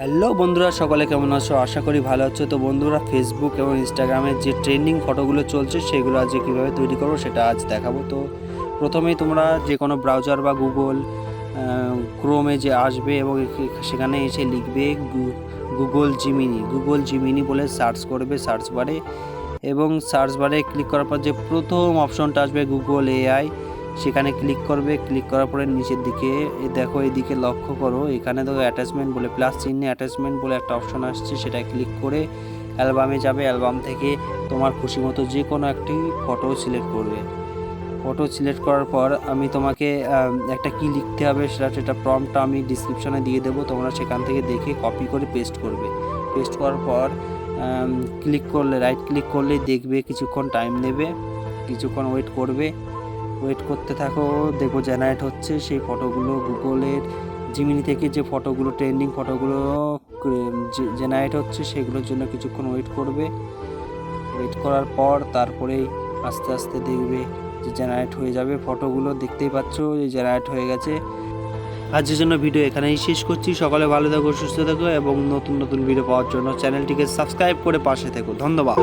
Hello বন্ধুরা, সকলে কেমন আছো? আশা করি ভালো আছো। তো বন্ধুরা ফেসবুক এবং ইনস্টাগ্রামে যে ট্রেন্ডিং ফটোগুলো চলছে, সেগুলো আজ কীভাবে তৈরি করব সেটা আজ দেখাবো। তো প্রথমেই তোমরা যে কোনো ব্রাউজার বা গুগল ক্রোমে যে আসবে এবং সেখানে এসে লিখবে গুগল জিমিনি গুগল জিমিনি বলে সার্চ করবে সার্চ বারে এবং সার্চ বারে ক্লিক করার পর যে প্রথম অপশনটা আসবে গুগল এআই সেখানে ক্লিক করবে ক্লিক করার পরে নিচের দিকে দেখো এদিকে লক্ষ্য করো, এখানে দেখো অ্যাটাচমেন্ট বলে প্লাস চিহ্নে অ্যাটাচমেন্ট বলে একটা অপশন আসছে সেটা ক্লিক করে অ্যালবামে যাবে অ্যালবাম থেকে তোমার খুশি মতো যে কোনো একটি ফটো সিলেক্ট করবে। ফটো সিলেক্ট করার পর আমি তোমাকে একটা কি লিখতে হবে সেটা সেটা প্রম্পটটা আমি ডিসক্রিপশনে দিয়ে দেবো, তোমরা সেখান থেকে দেখে কপি করে পেস্ট করবে। পেস্ট করার পর ক্লিক করলে রাইট ক্লিক করলেই দেখবে, কিছুক্ষণ টাইম নেবে, কিছুক্ষণ ওয়েট করবে। ওয়েট করতে থাকো দেখো জেনারেট হচ্ছে সেই ফটোগুলো গুগলের জিমিনি থেকে যে ফটোগুলো, ট্রেন্ডিং ফটোগুলো জেনারেট হচ্ছে সেগুলোর জন্য কিছুক্ষণ ওয়েট করবে। ওয়েট করার পর তারপরেই আস্তে আস্তে দেখবে যে জেনারেট হয়ে যাবে ফটোগুলো। দেখতেই পাচ্ছ যে জেনারেট হয়ে গেছে। আজকের জন্য ভিডিও এখানেই শেষ করছি। সকালে ভালো থাকো, সুস্থ থাকো এবং নতুন নতুন ভিডিও পাওয়ার জন্য চ্যানেলটিকে সাবস্ক্রাইব করে পাশে থেকো। ধন্যবাদ।